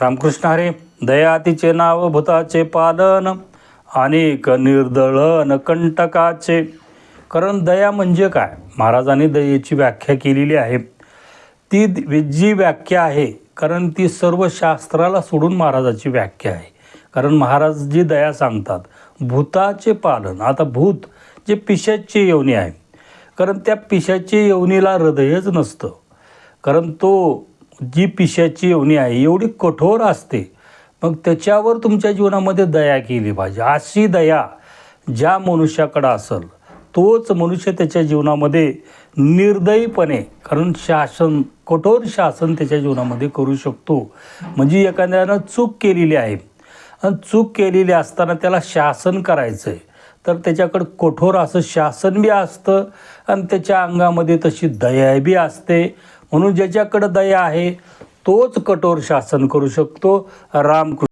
रामकृष्ण हरे दयातीचे नाव भूताचे पालन अनेक निर्दळन कंटकाचे. कारण दया म्हणजे काय? महाराजांनी दयेची व्याख्या केलेली आहे. ती द- जी व्याख्या आहे कारण ती सर्व शास्त्राला सोडून महाराजाची व्याख्या आहे. कारण महाराज जी दया सांगतात भूताचे पालन आता भूत जे पिशाची योनी आहे. कारण त्या पिशाची योनीला हृदयच नसतं. कारण तो जी पिशाची योनी आहे एवढी कठोर असते. मग त्याच्यावर तुमच्या जीवनामध्ये दया केली पाहिजे. अशी दया ज्या मनुष्याकडं असेल तोच मनुष्य त्याच्या जीवनामध्ये निर्दयीपणे कारण शासन कठोर शासन त्याच्या जीवनामध्ये करू शकतो. म्हणजे एखाद्यानं चूक केलेली आहे. आणि चूक केलेली असताना त्याला शासन करायचं आहे तर त्याच्याकडं कठोर असं शासन बी असतं आणि त्याच्या अंगामध्ये तशी दया बी असते. म्हणून ज्याच्याकडं दया आहे तोच कठोर शासन करू शकतो. रामकृष्ण